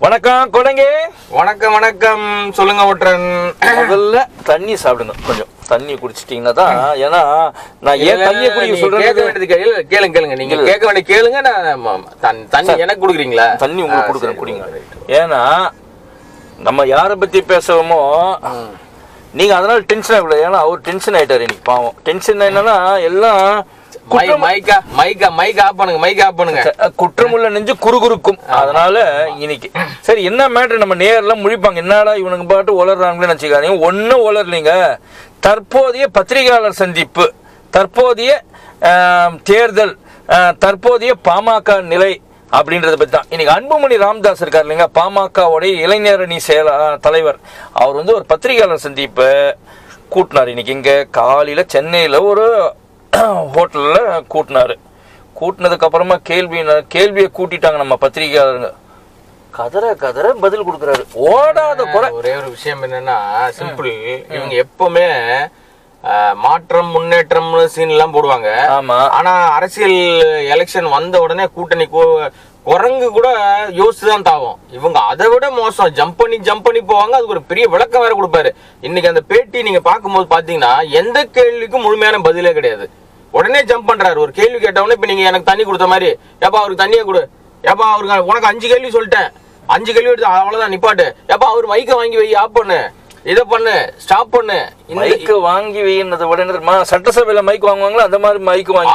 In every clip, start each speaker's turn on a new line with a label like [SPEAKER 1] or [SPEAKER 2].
[SPEAKER 1] வணக்கம் கொடங்க.
[SPEAKER 2] வணக்கம் வணக்கம். சொல்லுங்க ஒற்றன்.
[SPEAKER 1] முதல்ல தண்ணி சாப்பிடுங்க. கொஞ்சம் தண்ணி குடிச்சிட்டீங்கன்னா தான் ஏன்னா நான் ஏன் தண்ணியை குடிக்க
[SPEAKER 2] நீங்க கேட்க
[SPEAKER 1] சொல்றேன்
[SPEAKER 2] வேண்டியது கேளுங்க கேளுங்க. நீங்க கேட்க வேண்டிய கேளுங்க நான் தண்ணி- எனக்கு குடுக்குறீங்களா?
[SPEAKER 1] தண்ணி உங்களுக்கு கொடுக்குறேன் குடிங்க. ஏன்னா நம்ம யாரை பத்தி பேசுவோமோ நீங்க அதனால டென்ஷன் ஆகக்கூடாது. ஏன்னா அவர் டென்ஷன் ஆயிட்டாரு இன்னைக்கு பாவம். டென்ஷன் என்னன்னா எல்லாம் குற்றமுள்ள நெஞ்சு குறுகுறுக்கும். அதனால இன்னைக்கு சரி என்ன மேட்ரு நம்ம நேர்ல முழிப்பாங்க. என்னடா இவனுக்கு பாட்டு உளறாங்களே நினைச்சுக்காதீங்க. ஒன்னும் உளரலீங்க. தற்போதைய பத்திரிகையாளர் சந்திப்பு தற்போதைய தேர்தல் தற்போதைய பாமக நிலை அப்படின்றத பத்தி தான். இன்னைக்கு அன்புமணி ராமதாஸ் இருக்கார் இல்லைங்க. பாமகவுடைய இளைஞரணி செயல தலைவர். அவர் வந்து ஒரு பத்திரிகையாளர் சந்திப்பு கூட்டினார். இன்னைக்கு இங்க காலையில சென்னையில ஒரு ஹோட்டல்ல கூட்டினாரு. கூட்டினதுக்கு அப்புறமா கேள்வி கேள்வியை கூட்டிட்டாங்க நம்ம பத்திரிகையாளருங்க. கதற கதற பதில் கொடுக்குறாரு. ஓடாத குறை.
[SPEAKER 2] ஒரே ஒரு விஷயம் என்னன்னா சிம்பிள் இவங்க எப்பவுமே மாற்றம் முன்னேற்றம் சீன் எல்லாம் போடுவாங்க.
[SPEAKER 1] ஆமா.
[SPEAKER 2] ஆனா அரசியல் எலெக்ஷன் வந்த உடனே கூட்டணி குரங்கு கூட யோசிச்சு தான் தாவும். இவங்க அதை விட மோசம். ஜம்ப் பண்ணி ஜம்ப் பண்ணி போவாங்க. அதுக்கு ஒரு பெரிய விளக்கம் வேற கொடுப்பாரு. இன்னைக்கு அந்த பேட்டி நீங்க பார்க்கும்போது பாத்தீங்கன்னா எந்த கேள்விக்கும் முழுமையான பதிலே கிடையாது. உடனே ஜம்ப் பண்றாரு. ஒரு கேள்வி கேட்டவொடனே இப்ப நீங்க எனக்கு தண்ணி கொடுத்த மாதிரி ஏப்பா அவருக்கு தண்ணியை கொடு. ஏப்பா அவருக்கு உனக்கு அஞ்சு கேள்வி சொல்லிட்டேன். அஞ்சு கேள்வி எடுத்து அவ்வளவுதான் நிப்பாட்டு. ஏப்பா அவர் மைக்க வாங்கி வை ஆப் பண்ணு. இதை பண்ணு. ஸ்டாப் பண்ணு.
[SPEAKER 1] மைக்கு வாங்கி என்ன தெரியுமா? சட்டசபையில மைக் வாங்குவாங்களா? அந்த மாதிரி மைக் வாங்கி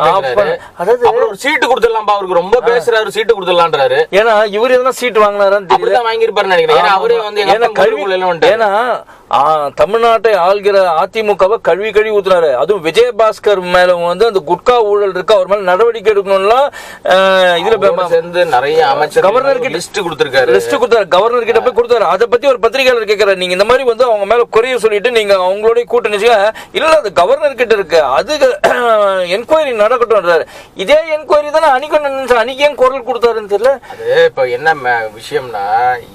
[SPEAKER 2] ஆப் பண்ணு.
[SPEAKER 1] அதாவது
[SPEAKER 2] ஒரு சீட்டு கொடுத்துடலாம்பா அவருக்கு ரொம்ப பேசுறாரு சீட்டு கொடுத்துடலான்றாரு
[SPEAKER 1] ஏன்னா இவர் எதனா சீட் வாங்கினாரான்னு தெரியல.
[SPEAKER 2] வாங்கியிருப்பாரு நினைக்கிறேன். அவரே வந்து
[SPEAKER 1] ஏன்னா கல்வி. ஏன்னா தமிழ்நாட்டை ஆள்கிற அதிமுகவை கழுவி கழுவி ஊத்துனாரு. அதுவும் விஜயபாஸ்கர் மேல வந்து அந்த குட்கா ஊழல் இருக்கு. அவர் மேல நடவடிக்கை எடுக்கணும்லாம் இதுல
[SPEAKER 2] சேர்ந்து நிறைய அமைச்சர்
[SPEAKER 1] கவர்னர் கிட்ட-
[SPEAKER 2] லிஸ்ட் கொடுத்திருக்காரு.
[SPEAKER 1] லிஸ்ட் கொடுத்தாரு. கவர்னர் கிட்ட போய் கொடுத்தாரு. அதை பத்தி ஒரு பத்திரிகையாளர் கேட்கிறாரு நீங்க இந்த மாதிரி வந்து அவங்க மேல குறைய சொல்லிட்டு நீங்க அவங்களோட கூட்டணி இல்ல அது கவர்னர் கிட்ட இருக்கு. அது என்கொயரி நடக்கட்டும் இதே என்கொயரி தானே நடந்துச்சு அன்னைக்கு ஏன் குரல் கொடுத்தாருன்னு தெரியல?
[SPEAKER 2] அது இப்ப என்ன விஷயம்னா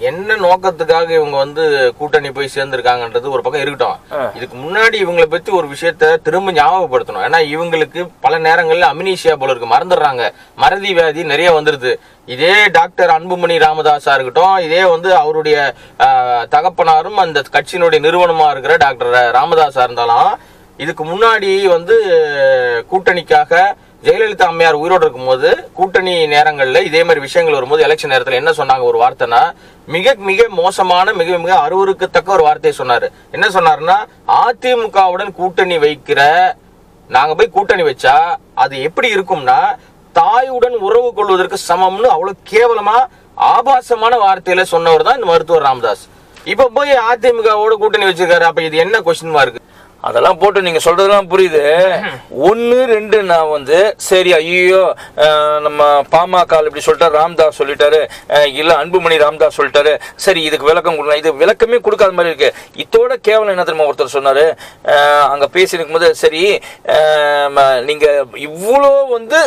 [SPEAKER 2] என்ன நோக்கத்துக்காக இவங்க வந்து கூட்டணி போய் சேர்ந்திருக்காங்கன்றது ஒரு பக்கம் இருக்கட்டும். இதுக்கு முன்னாடி இவங்களை பத்தி ஒரு விஷயத்த திரும்ப ஞாபகப்படுத்தணும். ஏன்னா இவங்களுக்கு பல நேரங்கள்ல அமினீஷியா போல இருக்கு. மறந்துடுறாங்க. மறதி வியாதி நிறைய வந்துருது. இதே டாக்டர் அன்புமணி ராமதாஸா இருக்கட்டும் இதே வந்து அவருடைய தகப்பனாரும் அந்த கட்சியினுடைய நிறுவனமா இருக்கிற டாக்டர் ராமதாஸா இருந்தாலும் இதுக்கு முன்னாடி வந்து கூட்டணிக்காக ஜெயலலிதா அம்மையார் உயிரோடு இருக்கும்போது கூட்டணி நேரங்களில் இதே மாதிரி விஷயங்கள் வரும்போது எலெக்ஷன் நேரத்தில் என்ன சொன்னாங்க ஒரு வார்த்தைனா மிக மிக மோசமான மிக மிக அருவருக்கத்தக்க ஒரு வார்த்தையை சொன்னாரு. என்ன சொன்னாருன்னா அதிமுகவுடன் கூட்டணி வைக்கிற நாங்க போய் கூட்டணி வச்சா அது எப்படி இருக்கும்னா தாயுடன் உறவு கொள்வதற்கு சமம்னு அவ்வளவு கேவலமா ஆபாசமான வார்த்தையில சொன்னவர் தான் இந்த மருத்துவர் ராமதாஸ். இப்ப போய் அதிமுகவோட கூட்டணி வச்சிருக்காரு. அப்ப இது என்ன கொஸ்டின் மார்க்
[SPEAKER 1] அதெல்லாம் போட்டு நீங்க சொல்றதெல்லாம் புரியுது. ஒன்னு ரெண்டு நான் வந்து சரி ஐயோ நம்ம பாமக இப்படி சொல்லிட்டாரு ராம்தாஸ் சொல்லிட்டாரு. இல்ல அன்புமணி ராம்தாஸ் சொல்லிட்டாரு. சரி இதுக்கு விளக்கம் கொடுக்கலாம் இது விளக்கமே கொடுக்காத மாதிரி இருக்கு. இதோட கேவலம் என்ன தெரியுமா ஒருத்தர் சொன்னாரு? அங்க பேசி போது சரி ம- நீங்க இவ்வளோ வந்து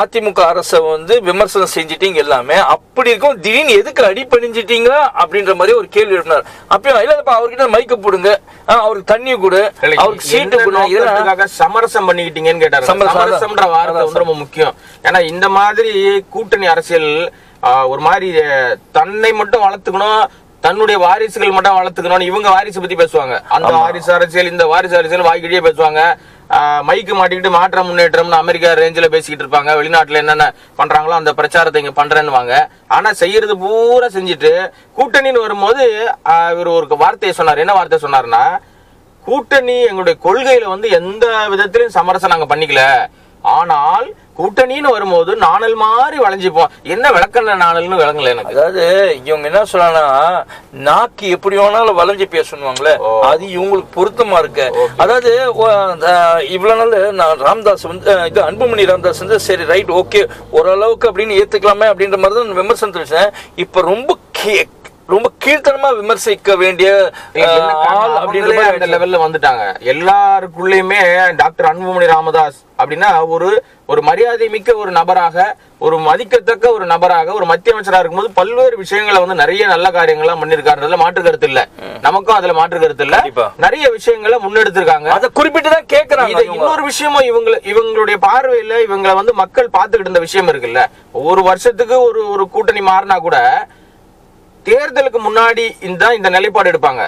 [SPEAKER 1] அதிமுக அரசை வந்து விமர்சனம் செஞ்சிட்டீங்க எல்லாமே. அப்படி இருக்கும் திடீர்னு எதுக்கு அடி பண்ணிஞ்சிட்டீங்க அப்படின்ற மாதிரி ஒரு கேள்வி எழுப்பினார். அப்பயும் இல்லப்பா அவர்கிட்ட மைக்க போடுங்க. அவருக்கு தண்ணி கொடு. அவருக்கு சீட்டு
[SPEAKER 2] என்ன
[SPEAKER 1] கொடு இதெல்லாம்
[SPEAKER 2] நோக்கத்துக்காக சமரசம் பண்ணிக்கிட்டீங்கன்னு கேட்டாரு.
[SPEAKER 1] சமரசம்,
[SPEAKER 2] சமரசம்ன்ற வார்த்தை வந்து ரொம்ப முக்கியம். ஏன்னா இந்த மாதிரி கூட்டணி அரசியல் ஒரு மாதிரி தன்னை மட்டும் வளர்த்துக்கணும் தன்னுடைய வாரிசுகள் மட்டும் வளர்த்துக்கணும் இவங்க வாரிசு பத்தி பேசுவாங்க. அந்த வாரிசு அரசியல் இந்த வாரிசு அரசியல் வாய்க்கிட்டே பேசுவாங்க. மைக்கு மாட்டிக்கிட்டு மாற்றம் முன்னேற்றம்னு அமெரிக்கா ரேஞ்சில் பேசிக்கிட்டு இருப்பாங்க. வெளிநாட்டில் என்னென்ன பண்ணுறாங்களோ அந்த பிரச்சாரத்தை இங்கே பண்றேன்னுவாங்க. ஆனால் செய்யறது பூரா செஞ்சுட்டு கூட்டணின்னு வரும்போது இவர் ஒரு வார்த்தையை சொன்னார். என்ன வார்த்தை சொன்னார்னா கூட்டணி எங்களுடைய கொள்கையில வந்து எந்த விதத்திலையும் சமரசம் நாங்கள் பண்ணிக்கல. ஆனால் கூட்டணின்னு வரும்போது நாணல் மாதிரி வளைஞ்சுப்போம் என்ன விளக்கண்ண நாணல்னு விளங்கல எனக்கு?
[SPEAKER 1] அதாவது இவங்க என்ன சொல்றாங்கன்னா நாக்கு எப்படி வேணாலும் வளைஞ்சு பேசணுவாங்களே அது இவங்களுக்கு பொருத்தமா இருக்கு. அதாவது இவ்வளவு நாள் நான் ராம்தாஸ் வந்து இது அன்புமணி ராம்தாஸ் வந்து சரி ரைட் ஓகே ஓரளவுக்கு அப்படின்னு ஏத்துக்கலாமே அப்படின்ற மாதிரி தான் விமர்சனம் தெரிவிச்சேன் இப்ப ரொம்ப ரொம்ப கீழ்த்தனமா விமர்சிக்க வேண்டிய? ஆள் அப்படின்ற
[SPEAKER 2] அந்த. லெவல்ல வந்துட்டாங்க எல்லாருக்குள்ளயுமே டாக்டர் அன்புமணி ராமதாஸ் அப்படின்னா ஒரு ஒரு மரியாதை மிக்க ஒரு நபராக ஒரு மதிக்கத்தக்க ஒரு நபராக ஒரு மத்திய அமைச்சரா இருக்கும்போது பல்வேறு விஷயங்களை வந்து நிறைய நல்ல காரியங்கள்லாம் பண்ணிருக்காருன்றதுல மாற்று கருத்து இல்ல நமக்கும் அதுல மாற்று கருத்து இல்ல. நிறைய விஷயங்களை முன்னெடுத்திருக்காங்க
[SPEAKER 1] அதை குறிப்பிட்டு தான் கேக்குறாங்க
[SPEAKER 2] இதை
[SPEAKER 1] இவங்க.
[SPEAKER 2] இன்னொரு விஷயமும் இவங்க இவங்களுடைய பார்வையில இவங்களை வந்து மக்கள் பார்த்துக்கிட்டு இருந்த விஷயம் இருக்குல்ல ஒவ்வொரு வருஷத்துக்கு ஒரு ஒரு கூட்டணி மாறினா கூட தேர்தலுக்கு முன்னாடி இந்த இந்த நிலைப்பாடு எடுப்பாங்க.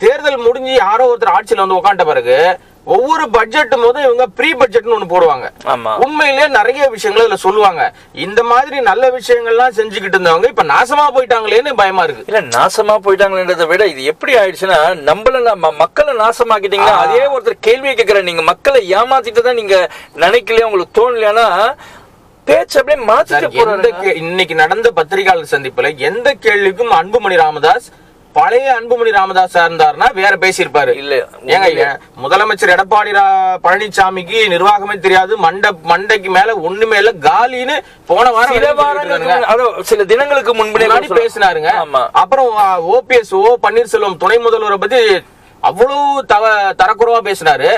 [SPEAKER 2] தேர்தல் முடிஞ்சு யாரோ ஒருத்தர் ஆட்சியில வந்து உட்காண்ட பிறகு ஒவ்வொரு பட்ஜெட் போதும் இவங்க ப்ரீ பட்ஜெட்னு ஒண்ணு போடுவாங்க.
[SPEAKER 1] ஆமா.
[SPEAKER 2] உண்மையிலேயே நிறைய விஷயங்கள் இதுல சொல்லுவாங்க. இந்த மாதிரி நல்ல விஷயங்கள்லாம் செஞ்சுக்கிட்டு இருந்தவங்க இப்ப நாசமா போயிட்டாங்களேன்னு பயமா இருக்கு.
[SPEAKER 1] இல்ல நாசமா போயிட்டாங்களேன்றதை விட இது எப்படி ஆயிடுச்சுன்னா நம்மள நம்ம- மக்களை நாசமாக்கிட்டீங்கன்னா அதே ஒருத்தர் கேள்வி கேட்கிற நீங்க மக்களை ஏமாத்திட்டு தான் நீங்க நினைக்கலையா உங்களுக்கு தோணலையானா பேச்சு அப்படியே மாத்திட்டு போறாரு
[SPEAKER 2] இன்னைக்கு நடந்த பத்திரிகையாளர் சந்திப்புல எந்த கேள்விக்கும் அன்புமணி ராமதாஸ் பழைய அன்புமணி ராமதாஸா இருந்தாருன்னா வேற பேசியிருப்பாரு.
[SPEAKER 1] இல்ல
[SPEAKER 2] ஏங்க முதலமைச்சர் எடப்பாடி பழனிசாமிக்கு நிர்வாகமே தெரியாது மண்ட மண்டைக்கு மேல ஒண்ணுமே இல்ல காலின்னு போன வாரம்
[SPEAKER 1] சில தினங்களுக்கு முன்பே
[SPEAKER 2] முன்னாடி பேசினாருங்க. அப்புறம் ஓபிஎஸ் ஓ பன்னீர்செல்வம் துணை முதல்வரை பத்தி அவ்வளவு தவ தரக்குறவா பேசினாரு.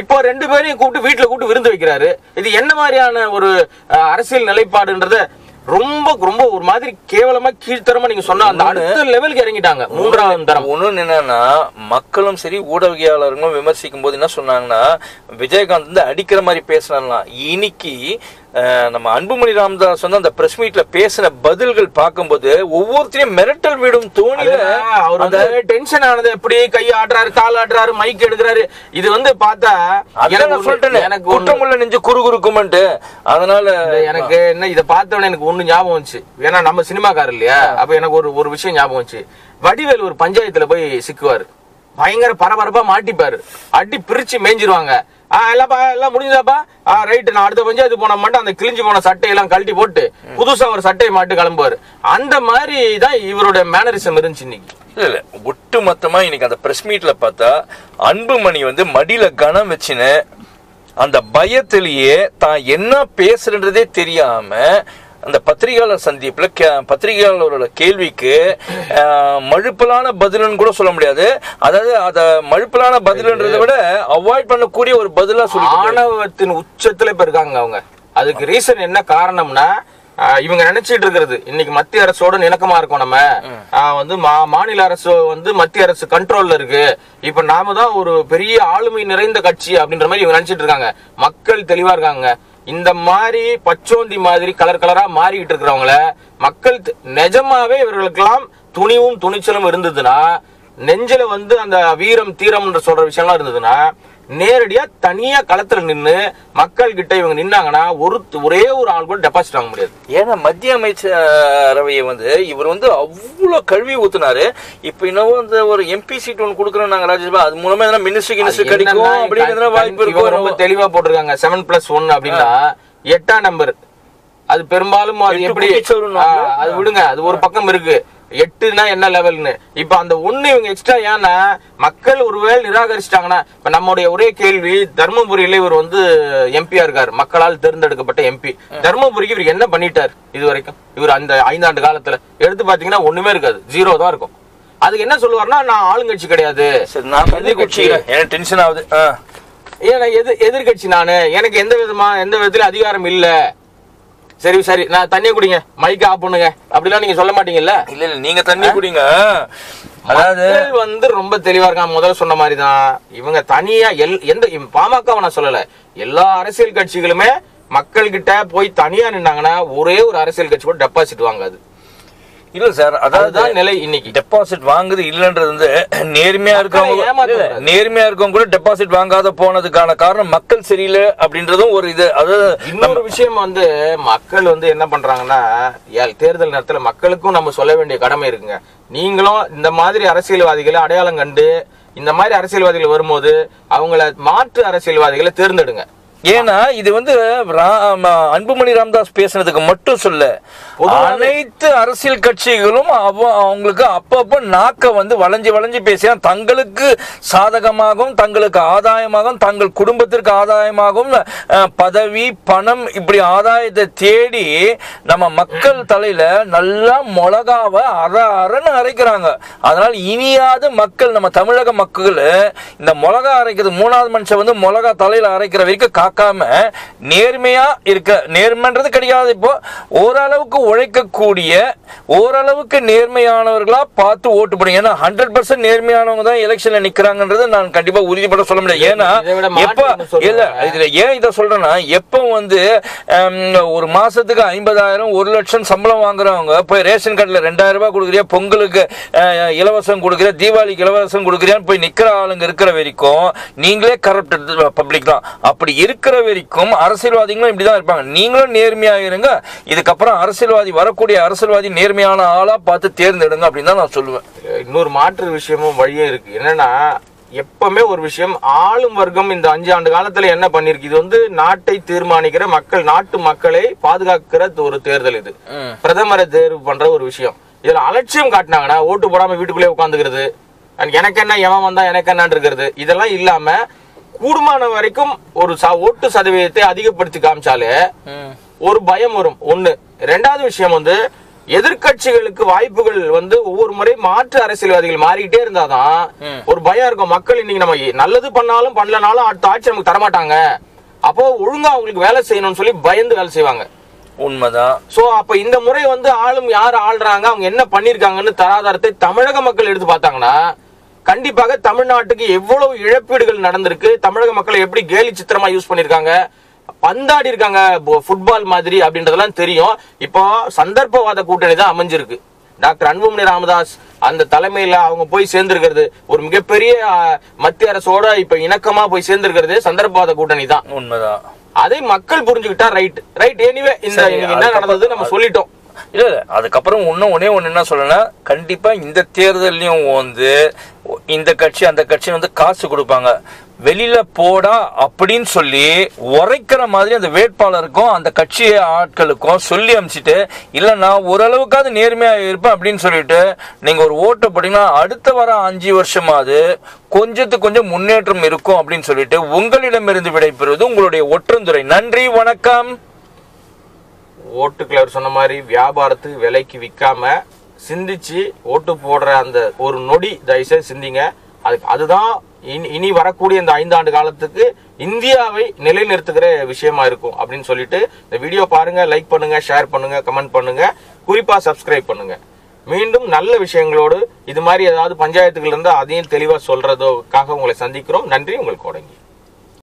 [SPEAKER 2] இப்போ ரெண்டு பேரையும் கூப்பிட்டு வீட்டுல கூப்பிட்டு விருந்து வைக்கிறாரு. இது என்ன மாதிரியான ஒரு அரசியல் நிலைப்பாடுன்றத ரொம்ப ரொம்ப ஒரு மாதிரி கேவலமா கீழ்த்தரமா நீங்க சொன்ன அந்த அடுத்த லெவலுக்கு இறங்கிட்டாங்க. மூன்றாவது தரம்.
[SPEAKER 1] ஒண்ணு என்னன்னா மக்களும் சரி ஊடகவியலாளர்களும் விமர்சிக்கும் போது என்ன சொன்னாங்கன்னா விஜயகாந்த் வந்து அடிக்கிற மாதிரி பேசினாங்களாம் இன்னைக்கு நம்ம அன்புமணி ராமதாஸ் வந்து அந்த பிரஸ் மீட்ல பேசின பதில்கள் பார்க்கும்போது ஒவ்வொருத்தரையும் மிரட்டல் விடும் தோணில
[SPEAKER 2] அவர் வந்து டென்ஷன் ஆனது எப்படி கை ஆடுறாரு கால் ஆடுறாரு மைக் எடுக்கிறாரு. இது வந்து பார்த்தா எனக்கு
[SPEAKER 1] சொல்லிட்டேன்
[SPEAKER 2] எனக்கு
[SPEAKER 1] குற்றமுள்ள நெஞ்சு குறு குறுக்குமென்ட்டு அதனால
[SPEAKER 2] எனக்கு என்ன இத பார்த்தவன எனக்கு ஒண்ணு ஞாபகம் வந்துச்சு. ஏன்னா நம்ம சினிமாக்காரர் இல்லையா? அப்ப எனக்கு ஒரு ஒரு விஷயம் ஞாபகம் வந்துச்சு. வடிவேல் ஒரு பஞ்சாயத்துல போய் சிக்குவாரு. பயங்கர பரபரப்பா மாட்டிப்பாரு. அடி பிரிச்சு மேய்ஞ்சிருவாங்க. ஆ எல்லாப்பா எல்லாம் முடிஞ்சதாப்பா. ஆ ரைட் நான் அடுத்த பஞ்சாயத்து போன மட்டும் அந்த கிழிஞ்சு போன சட்டையெல்லாம் கழட்டி போட்டு புதுசா ஒரு சட்டையை மாட்டு கிளம்புவாரு. அந்த மாதிரி தான் இவருடைய மேனரிசம் இருந்துச்சு இன்னைக்கு.
[SPEAKER 1] இல்ல இல்ல. ஒட்டு மொத்தமா இன்னைக்கு அந்த பிரஸ் மீட்ல பார்த்தா அன்புமணி வந்து மடியில கனம் வச்சுன்னு அந்த பயத்திலேயே தான் என்ன பேசுறன்றதே தெரியாம அந்த பத்திரிகையாளர் சந்திப்புல கே- பத்திரிகையாளரோட கேள்விக்கு மழுப்பலான பதில்னு கூட சொல்ல முடியாது. அதாவது அத மழுப்பலான பதில்ன்றதை விட அவாய்ட் பண்ணக்கூடிய ஒரு பதிலா சொல்லி
[SPEAKER 2] ஆணவத்தின் உச்சத்துல இப்ப இருக்காங்க அவங்க. அதுக்கு ரீசன் என்ன காரணம்னா இவங்க நினைச்சிட்டு இருக்கிறது. இன்னைக்கு மத்திய அரசோட இணக்கமா இருக்கோம் நம்ம. வந்து மா- மாநில அரசு வந்து மத்திய அரசு கண்ட்ரோல்ல இருக்கு. இப்ப நாம தான் ஒரு பெரிய ஆளுமை நிறைந்த கட்சி அப்படின்ற மாதிரி இவங்க நினைச்சிட்டு இருக்காங்க. மக்கள் தெளிவா இருக்காங்க. இந்த மாதிரி பச்சோந்தி மாதிரி கலர் கலரா மாறிக்கிட்டு இருக்கிறவங்கள மக்கள் நிஜமாவே இவர்களுக்கெல்லாம் துணிவும் துணிச்சலும் இருந்ததுன்னா நெஞ்சில வந்து அந்த வீரம் தீரம்ன்ற சொல்ற விஷயம்லாம் இருந்ததுன்னா நேரடியா தனியா களத்துல நின்னு மக்கள் கிட்ட இவங்க நின்னாங்கன்னா ஒரு ஒரே ஒரு ஆள் கூட டெபாசிட் வாங்க முடியாது.
[SPEAKER 1] ஏன்னா மத்திய அமைச்சரவையை வந்து இவர் வந்து அவ்வளவு கல்வி ஊத்துனாரு. இப்ப இன்னும் வந்து ஒரு எம்பி சீட் ஒன்று கொடுக்குறோம் நாங்க ராஜ்யசபா. அது மூலமா எதனா மினிஸ்டர் கினிஸ்டர் கிடைக்கும் எதனா வாய்ப்பு
[SPEAKER 2] இவங்க ரொம்ப
[SPEAKER 1] இருக்கும்
[SPEAKER 2] தெளிவா போட்டிருக்காங்க. செவன் பிளஸ் ஒன் அப்படின்னா எட்டாம் நம்பர் அது பெரும்பாலும் அது எப்படி? அது விடுங்க. அது ஒரு பக்கம் இருக்கு. எட்டுனா என்ன லெவல்னு இப்ப அந்த ஒண்ணு இவங்க எக்ஸ்ட்ரா ஏன்னா மக்கள் ஒருவேளை நிராகரிச்சிட்டாங்கன்னா இப்ப நம்முடைய ஒரே கேள்வி தர்மபுரியில இவர் வந்து எம்பியா இருக்காரு. மக்களால் தேர்ந்தெடுக்கப்பட்ட எம்பி தர்மபுரிக்கு இவர் என்ன பண்ணிட்டார் இது வரைக்கும் இவர் அந்த ஐந்தாண்டு காலத்துல. எடுத்து பாத்தீங்கன்னா ஒண்ணுமே இருக்காது. ஜீரோ தான் இருக்கும். அதுக்கு என்ன சொல்லுவாருன்னா நான் ஆளுங்கட்சி கிடையாது.
[SPEAKER 1] டென்ஷன் ஆகுது. ஆ.
[SPEAKER 2] ஏன் நான் எதிர் எதிர்கட்சி நானு. எனக்கு எந்த விதமா எந்த விதத்திலும் அதிகாரம் இல்ல. சரி சரி நான் தண்ணியை குடிங்க. மைக்க ஆஃப் பண்ணுங்க. அப்படிலாம் நீங்க சொல்ல மாட்டீங்கல்ல?
[SPEAKER 1] இல்ல இல்ல நீங்க தண்ணி குடிங்க. அதாவது
[SPEAKER 2] வந்து ரொம்ப தெளிவா இருக்காங்க. முதல்ல சொன்ன மாதிரி தான் இவங்க தனியா எல் எந்த பாமகவை நான் சொல்லல. எல்லா அரசியல் கட்சிகளுமே மக்கள் கிட்ட போய் தனியா நின்னாங்கன்னா ஒரே ஒரு அரசியல் கட்சி கூட டெபாசிட் வாங்காது.
[SPEAKER 1] இல்ல சார் அதாவது
[SPEAKER 2] நிலை இன்னைக்கு.
[SPEAKER 1] டெபாசிட் வாங்குது இல்லன்றது வந்து நேர்மையா இருக்கவங்க. நேர்மையா இருக்கவங்க கூட டெபாசிட் வாங்காத போனதுக்கான காரணம் மக்கள் சரியில்லை அப்படின்றதும் ஒரு இது. அதாவது
[SPEAKER 2] இன்னொரு விஷயம் வந்து மக்கள் வந்து என்ன பண்றாங்கன்னா தேர்தல் நேரத்துல மக்களுக்கும் நம்ம சொல்ல வேண்டிய கடமை இருக்குங்க. நீங்களும் இந்த மாதிரி அரசியல்வாதிகளை அடையாளம் கண்டு இந்த மாதிரி அரசியல்வாதிகள் வரும்போது அவங்கள மாற்று அரசியல்வாதிகளை தேர்ந்தெடுங்க.
[SPEAKER 1] ஏன்னா இது வந்து அன்புமணி ராமதாஸ் பேசுனதுக்கு மட்டும் சொல்ல. அனைத்து அரசியல் கட்சிகளும் அவ- அவங்களுக்கு அப்பப்போ நாக்க வந்து வளைஞ்சு வளைஞ்சு பேசியா தங்களுக்கு சாதகமாகவும் தங்களுக்கு ஆதாயமாகவும் தங்கள் குடும்பத்திற்கு ஆதாயமாகவும் பதவி பணம் இப்படி ஆதாயத்தை தேடி நம்ம மக்கள் தலையில நல்லா மிளகாவை அற அறன்னு அரைக்கிறாங்க. அதனால இனியாவது மக்கள் நம்ம தமிழக மக்கள் இந்த மிளகா அரைக்கிறது மூணாவது மனுஷன் வந்து மிளகா தலையில அரைக்கிற வரைக்கும் காக்காம நேர்மையா இருக்க நேர்மைன்றது கிடையாது. இப்போ ஓரளவுக்கு உழைக்கக்கூடிய ஓரளவுக்கு நேர்மையானவர்களா பார்த்து ஓட்டு போடுங்க. ஏன்னா ஹண்ட்ரட் பர்சன்ட் நேர்மையானவங்க தான் எலெக்ஷன்ல நிக்கிறாங்கன்றது நான் கண்டிப்பா உறுதிப்பட சொல்ல முடியாது. ஏன்னா எப்ப. இல்ல இதுல ஏன் இதை சொல்றேன்னா எப்ப வந்து ஒரு மாசத்துக்கு ஐம்பதாயிரம் ஒரு லட்சம் சம்பளம் வாங்குறவங்க போய் ரேஷன் கார்டுல ரெண்டாயிரம் ரூபாய் கொடுக்குறியா பொங்கலுக்கு இலவசம் கொடுக்குறியா தீபாவளிக்கு இலவசம் கொடுக்குறியான்னு போய் நிக்கிற ஆளுங்க இருக்கிற வரைக்கும் நீங்களே கரப்ட் பப்ளிக் தான். அப்படி இருக்கிற வரைக்கும் அரசியல்வாதிகளும் இப்படிதான் இருப்பாங்க. நீங்களும் நேர்மையா இருங்க. இதுக்கப்புறம் அரசியல்வாதி வரக்கூடிய அரசியல்வாதி நேர்மையான ஆளா பார்த்து தேர்ந்தெடுங்க அப்படின்னு தான் நான் சொல்லுவேன்.
[SPEAKER 2] இன்னொரு மாற்று விஷயமும் வழியே இருக்கு. என்னன்னா எப்பவுமே ஒரு விஷயம் ஆளும் வர்க்கம் இந்த அஞ்சு ஆண்டு காலத்துல என்ன பண்ணிருக்கு? இது வந்து நாட்டை தீர்மானிக்கிற மக்கள் நாட்டு மக்களை பாதுகாக்கிற ஒரு தேர்தல் இது. பிரதமரை தேர்வு பண்ற ஒரு விஷயம். இதுல அலட்சியம் காட்டினாங்கன்னா ஓட்டு போடாம வீட்டுக்குள்ளே உட்காந்துக்கிறது. எனக்கு என்ன எவன் வந்தா எனக்கு என்னன்னு இருக்கிறது இதெல்லாம் இல்லாம கூடுமான வரைக்கும் ஒரு ஓட்டு சதவீதத்தை அதிகப்படுத்தி காமிச்சாலே ஒரு பயம் வரும். ஒண்ணு. ரெண்டாவது விஷயம் வந்து எதிர்க்கட்சிகளுக்கு வாய்ப்புகள் வந்து ஒவ்வொரு முறை மாற்று அரசியல்வாதிகள் மாறிக்கிட்டே இருந்தாதான் ஒரு பயம் இருக்கும். மக்கள் இன்னைக்கு நம்ம நல்லது பண்ணாலும் பண்ணலனாலும் அடுத்த ஆட்சி நமக்கு தரமாட்டாங்க. அப்போ ஒழுங்கா அவங்களுக்கு வேலை செய்யணும்னு சொல்லி பயந்து வேலை செய்வாங்க.
[SPEAKER 1] உண்மைதான்.
[SPEAKER 2] சோ அப்ப இந்த முறை வந்து ஆளும் யார் ஆள்றாங்க? அவங்க என்ன பண்ணிருக்காங்கன்னு தராதாரத்தை தமிழக மக்கள் எடுத்து பார்த்தாங்கன்னா கண்டிப்பாக தமிழ்நாட்டுக்கு எவ்வளவு இழப்பீடுகள் நடந்திருக்கு? தமிழக மக்களை எப்படி கேலி சித்திரமா யூஸ் பண்ணிருக்காங்க பந்தாடி இருக்காங்க ஃபுட்பால் மாதிரி அப்படின்றதெல்லாம் தெரியும். இப்போ சந்தர்ப்பவாத கூட்டணி தான் அமைஞ்சிருக்கு. டாக்டர் அன்புமணி ராமதாஸ் அந்த தலைமையில அவங்க போய் சேர்ந்திருக்கிறது. ஒரு மிகப்பெரிய மத்திய அரசோட இப்ப இணக்கமா போய் சேர்ந்திருக்கிறது சந்தர்ப்பவாத கூட்டணி தான்.
[SPEAKER 1] உண்மைதான்.
[SPEAKER 2] அதை மக்கள் புரிஞ்சுக்கிட்டா ரைட் ரைட் எனிவே இந்த என்ன நடந்தது நம்ம சொல்லிட்டோம்.
[SPEAKER 1] இல்லை இல்லை. அதுக்கப்புறம் இன்னும் ஒன்றே ஒன்று என்ன சொல்லணும்னா கண்டிப்பாக இந்த தேர்தல்லையும் வந்து இந்த கட்சி அந்த கட்சி வந்து காசு கொடுப்பாங்க. வெளியில போடா அப்படின்னு சொல்லி உரைக்கிற மாதிரி அந்த வேட்பாளருக்கும் அந்த கட்சி ஆட்களுக்கும் சொல்லி அனுப்பிச்சிட்டு இல்ல நான் ஓரளவுக்காவது நேர்மையாக இருப்பேன் அப்படின்னு சொல்லிட்டு நீங்கள் ஒரு ஓட்டு போட்டிங்கன்னா அடுத்த வர அஞ்சு வருஷமாவது கொஞ்சத்துக்கு கொஞ்சம் முன்னேற்றம் இருக்கும் அப்படின்னு சொல்லிட்டு உங்களிடமிருந்து விடைபெறுவது உங்களுடைய ஒற்றந்துரை நன்றி வணக்கம்.
[SPEAKER 2] ஓட்டுக்கள் அவர் சொன்ன மாதிரி வியாபாரத்துக்கு விலைக்கு விற்காம சிந்திச்சு ஓட்டு போடுற அந்த ஒரு நொடி தயவுசெய்து சிந்திங்க. அதுக்கு அதுதான் இனி இனி வரக்கூடிய இந்த ஐந்தாண்டு காலத்துக்கு இந்தியாவை நிலைநிறுத்துகிற விஷயமா இருக்கும் அப்படின்னு சொல்லிட்டு இந்த வீடியோ பாருங்க லைக் பண்ணுங்க ஷேர் பண்ணுங்க கமெண்ட் பண்ணுங்க. குறிப்பா சப்ஸ்கிரைப் பண்ணுங்க. மீண்டும் நல்ல விஷயங்களோடு இது மாதிரி ஏதாவது பஞ்சாயத்துகள் இருந்தால் அதையும் தெளிவாக சொல்றதுக்காக உங்களை சந்திக்கிறோம். நன்றி உங்களுக்கு தொடங்கி